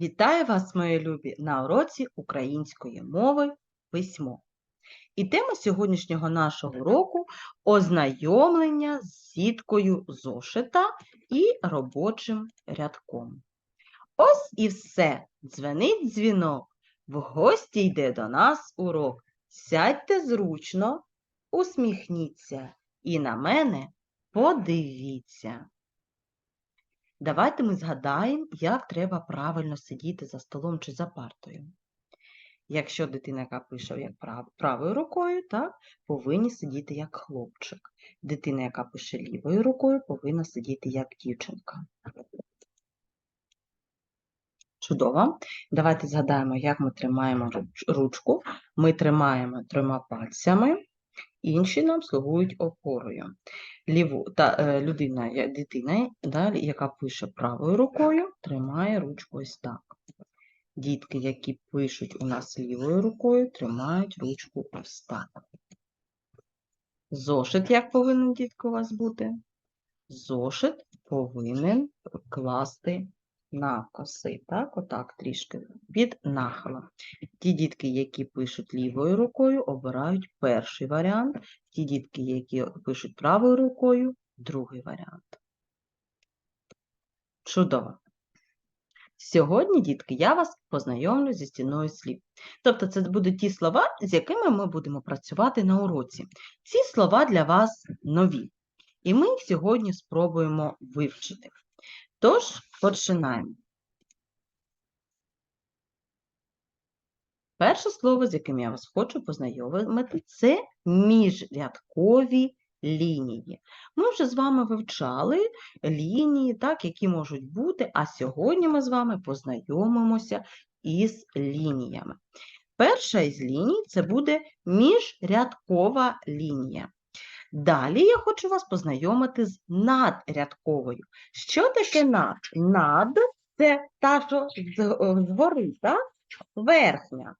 Вітаю вас, мої любі, на уроці української мови письмо. І тема сьогоднішнього нашого уроку ознайомлення з сіткою зошита і робочим рядком. Ось і все. Дзвенить дзвінок. В гості йде до нас урок. Сядьте зручно, усміхніться і на мене подивіться. Давайте ми згадаємо, як треба правильно сидіти за столом чи за партою. Якщо дитина, яка пише як прав- правою рукою, так, повинні сидіти як хлопчик. Дитина, яка пише лівою рукою, повинна сидіти як дівчинка. Чудово. Давайте згадаємо, як ми тримаємо ручку. Ми тримаємо трьома пальцями, інші нам слугують опорою. Ліву, та, е, людина, дитина, да, яка пише правою рукою, тримає ручку ось так. Дітки, які пишуть у нас лівою рукою, тримають ручку ось так. Зошит як повинен дітки у вас бути? Зошит повинен класти навкоси, так, отак трішки під нахилом. Ті дітки, які пишуть лівою рукою, обирають перший варіант, ті дітки, які пишуть правою рукою, другий варіант. Чудово. Сьогодні, дітки, я вас познайомлю зі стіною слів. Тобто це будуть ті слова, з якими ми будемо працювати на уроці. Ці слова для вас нові, і ми їх сьогодні спробуємо вивчити. Тож, починаємо. Перше слово, з яким я вас хочу познайомити, це міжрядкові лінії. Ми вже з вами вивчали лінії, так, які можуть бути, а сьогодні ми з вами познайомимося із лініями. Перша із ліній це буде міжрядкова лінія. Далі я хочу вас познайомити з надрядковою. Що таке над? Над це та, що з- згори, так? верхня.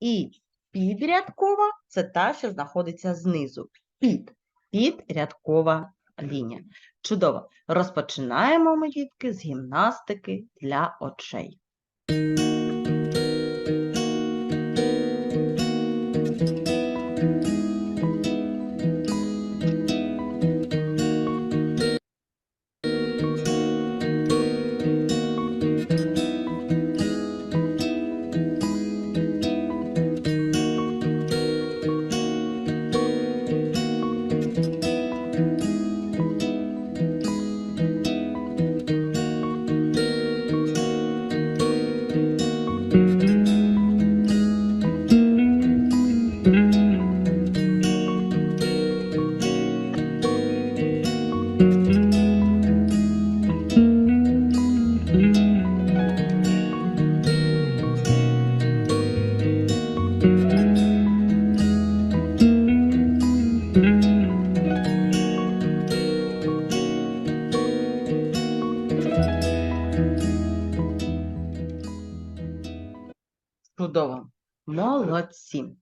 І підрядкова це та, що знаходиться знизу. Під. Підрядкова лінія. Чудово. Розпочинаємо ми, дітки, з гімнастики для очей. Молодці.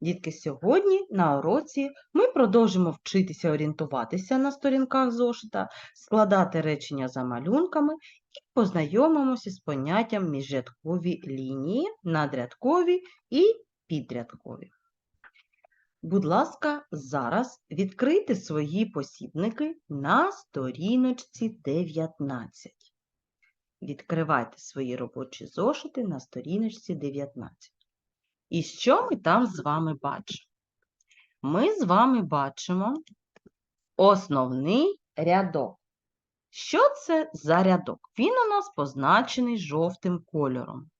Дітки, сьогодні на уроці ми продовжимо вчитися орієнтуватися на сторінках зошита, складати речення за малюнками і познайомимося з поняттям міжрядкові лінії, надрядкові і підрядкові. Будь ласка, зараз відкрийте свої посібники на сторіночці 19. Відкривайте свої робочі зошити на сторіночці 19. І що ми там з вами бачимо? Ми з вами бачимо основний рядок. Що це за рядок? Він у нас позначений жовтим кольором.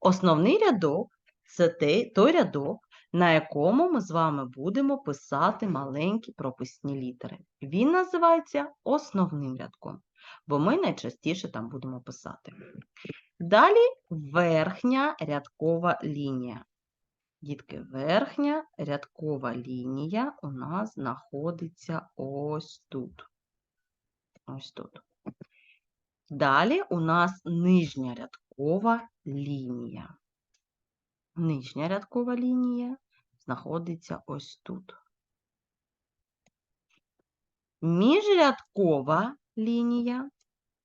Основний рядок це той, рядок, на якому ми з вами будемо писати маленькі прописні літери. Він називається основним рядком, бо ми найчастіше там будемо писати. Далі верхня рядкова лінія. Дітки, верхня рядкова лінія у нас знаходиться ось тут. Ось тут. Далі у нас нижня рядкова лінія. Нижня рядкова лінія знаходиться ось тут. Міжрядкова лінія,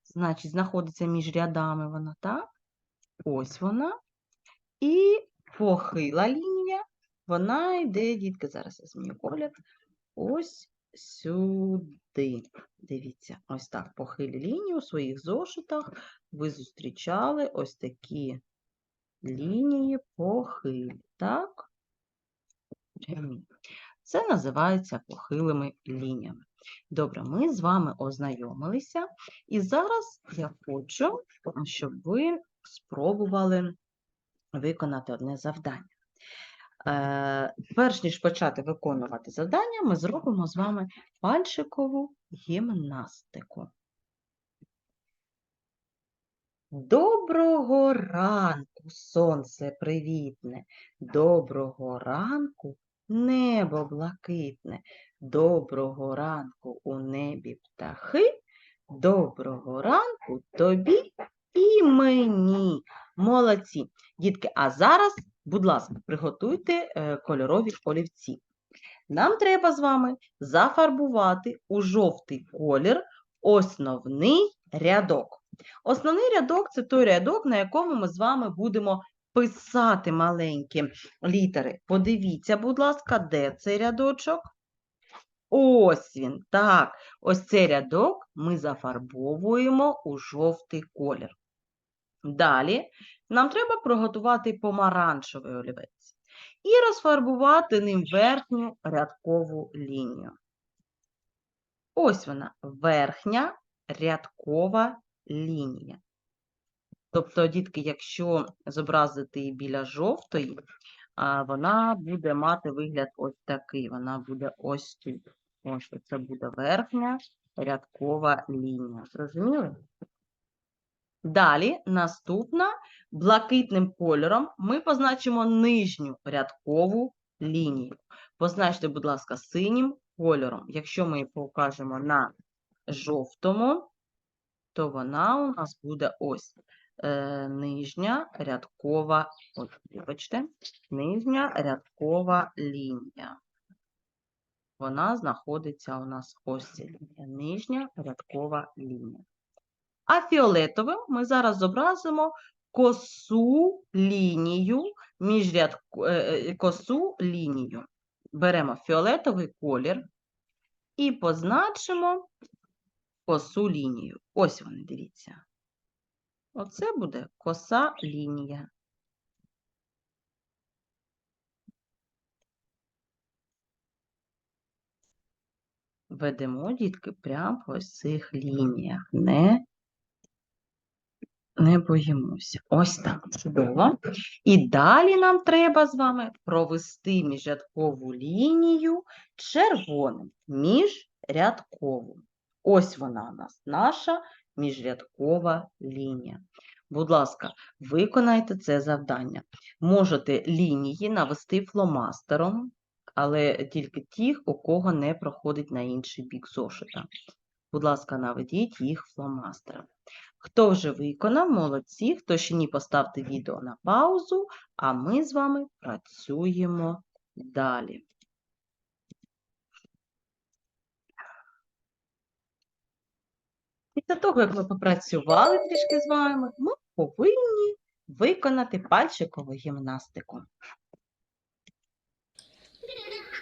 значить, знаходиться між рядами вона, так? ось вона. І похила лінія, вона йде, дітки, зараз я зміню колір, ось сюди. Дивіться, ось так, похилі лінії у своїх зошитах ви зустрічали ось такі лінії похилі, так? Це називається похилими лініями. Добре, ми з вами ознайомилися, і зараз я хочу, щоб ви спробували виконати одне завдання. Е, перш ніж почати виконувати завдання, ми зробимо з вами пальчикову гімнастику. Доброго ранку, сонце привітне, доброго ранку, небо блакитне, доброго ранку у небі птахи, доброго ранку тобі і мені. Молодці. Дітки, а зараз, будь ласка, приготуйте е, кольорові олівці. Нам треба з вами зафарбувати у жовтий колір основний рядок. Основний рядок це той рядок, на якому ми з вами будемо писати маленькі літери. Подивіться, будь ласка, де цей рядочок? Ось він. Так, ось цей рядок ми зафарбовуємо у жовтий колір. Далі нам треба приготувати помаранчевий олівець і розфарбувати ним верхню рядкову лінію. Ось вона, верхня рядкова лінія. Тобто, дітки, якщо зобразити її біля жовтої, вона буде мати вигляд ось такий. Вона буде ось тут. Ось це буде верхня рядкова лінія. Зрозуміли? Далі, наступна, блакитним кольором ми позначимо нижню рядкову лінію. Позначте, будь ласка, синім кольором. Якщо ми її покажемо на жовтому, то вона у нас буде ось нижня рядкова, вибачте, нижня рядкова лінія. Вона знаходиться у нас ось ця лінія, нижня рядкова лінія. А фіолетовим ми зараз зобразимо косу лінію, між ряд... е, косу лінію. Беремо фіолетовий колір і позначимо косу лінію. Ось вони, дивіться. Оце буде коса лінія. Ведемо, дітки, прямо по ось цих лініях. Не, не боїмося. Ось так, чудово. І далі нам треба з вами провести міжрядкову лінію червоним, міжрядкову. Ось вона у нас, наша міжрядкова лінія. Будь ласка, виконайте це завдання. Можете лінії навести фломастером, але тільки тих, у кого не проходить на інший бік зошита. Будь ласка, наведіть їх фломастером. Хто вже виконав, молодці, хто ще ні, поставте відео на паузу, а ми з вами працюємо далі. Після того, як ми попрацювали трішки з вами, ми повинні виконати пальчикову гімнастику.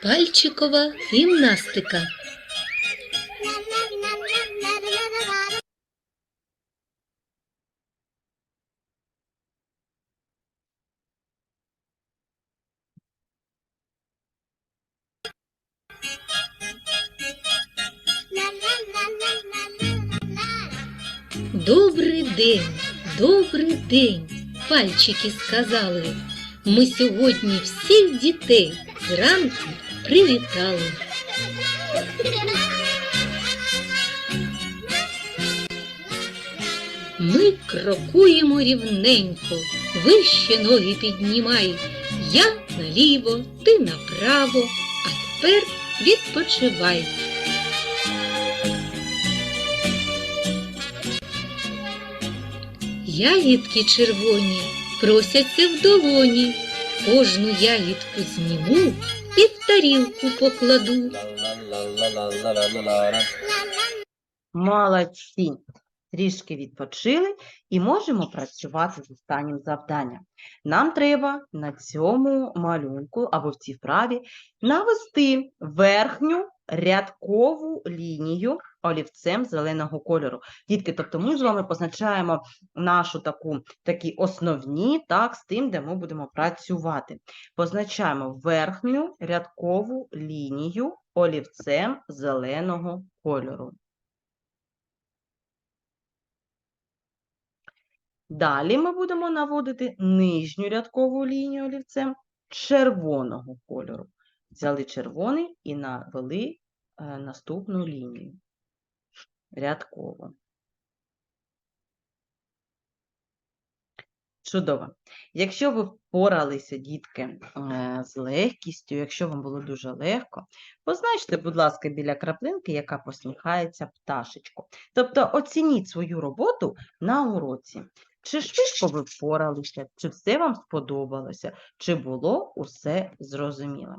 Пальчикова гімнастика. Добрий день, добрий день, пальчики сказали. Ми сьогодні всіх дітей зранку привітали. Ми крокуємо рівненько, вище ноги піднімай. Я наліво, ти направо, а тепер відпочивай. Ягідки червоні просяться в долоні. Кожну ягідку зніму і в тарілку покладу. Молодці! трішки відпочили і можемо працювати з останнім завданням. Нам треба на цьому малюнку або в цій вправі навести верхню рядкову лінію олівцем зеленого кольору. Дітки, тобто ми з вами позначаємо нашу таку, такі основні, так, з тим, де ми будемо працювати. Позначаємо верхню рядкову лінію олівцем зеленого кольору. Далі ми будемо наводити нижню рядкову лінію олівцем червоного кольору. Взяли червоний і навели е, наступну лінію рядково. Чудово. Якщо ви впоралися, дітки, е, з легкістю, якщо вам було дуже легко, позначте, будь ласка, біля краплинки, яка посміхається пташечку. Тобто оцініть свою роботу на уроці. Чи швидко ви впоралися, чи все вам сподобалося, чи було усе зрозуміло.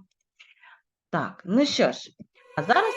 Так, ну що ж, а зараз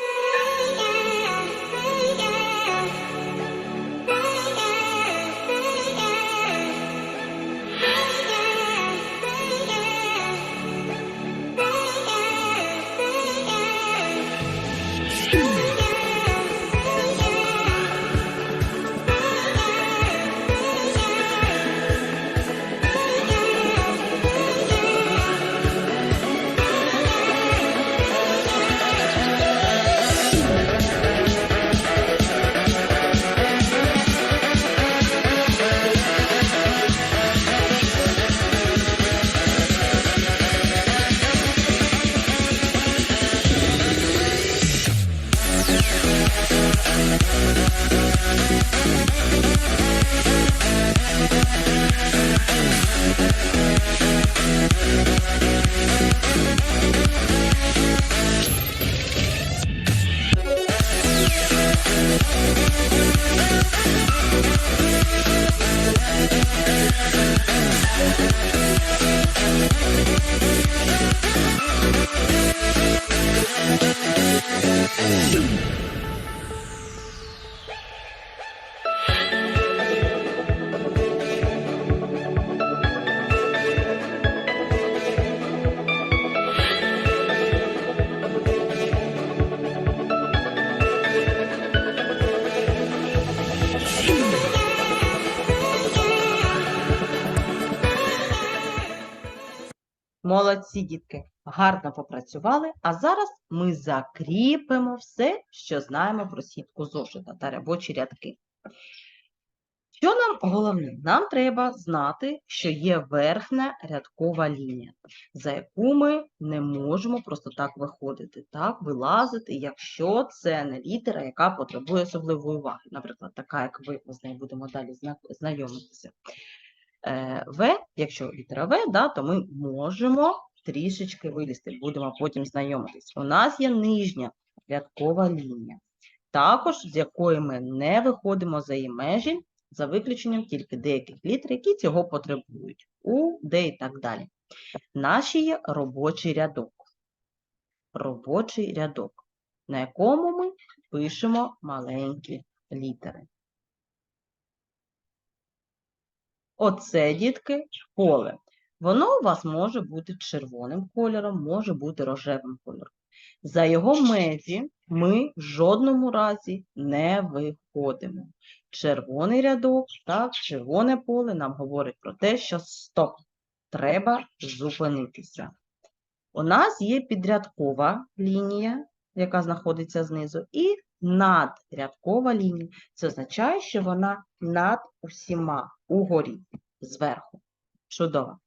Молодці, дітки, гарно попрацювали, а зараз ми закріпимо все, що знаємо про сітку зошита та робочі рядки. Що нам головне? Нам треба знати, що є верхня рядкова лінія, за яку ми не можемо просто так виходити, так, вилазити, якщо це не літера, яка потребує особливої уваги. Наприклад, така, як ви, ми з нею будемо далі знайомитися. Е, В, якщо літера В, да, то ми можемо трішечки вилізти, будемо потім знайомитись. У нас є нижня рядкова лінія, також з якої ми не виходимо за її межі, за виключенням тільки деяких літер, які цього потребують, У, Д і так далі. Наші є робочий рядок. Робочий рядок, на якому ми пишемо маленькі літери. Оце, дітки, поле. Воно у вас може бути червоним кольором, може бути рожевим кольором. За його межі ми в жодному разі не виходимо. Червоний рядок, так, червоне поле нам говорить про те, що стоп, треба зупинитися. У нас є підрядкова лінія, яка знаходиться знизу, і надрядкова лінія. Це означає, що вона над усіма угорі, зверху. Чудово.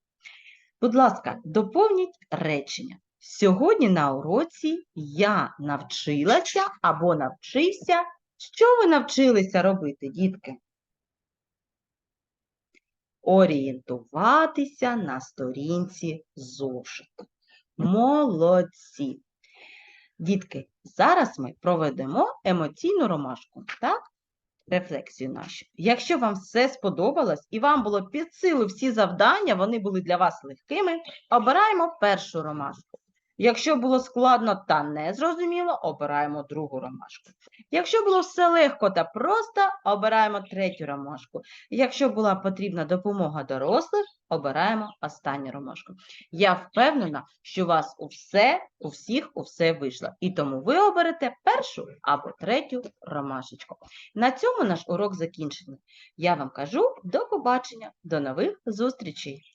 Будь ласка, доповніть речення. Сьогодні на уроці я навчилася або навчився. Що ви навчилися робити, дітки? Орієнтуватися на сторінці зошиту. Молодці. Дітки, зараз ми проведемо емоційну ромашку, так? Рефлексію нашу. Якщо вам все сподобалось і вам було під силу всі завдання, вони були для вас легкими, обираємо першу ромашку. Якщо було складно та незрозуміло, обираємо другу ромашку. Якщо було все легко та просто, обираємо третю ромашку. Якщо була потрібна допомога дорослих, обираємо останню ромашку. Я впевнена, що у вас у все, у всіх у все вийшло. І тому ви оберете першу або третю ромашечку. На цьому наш урок закінчений. Я вам кажу до побачення, до нових зустрічей!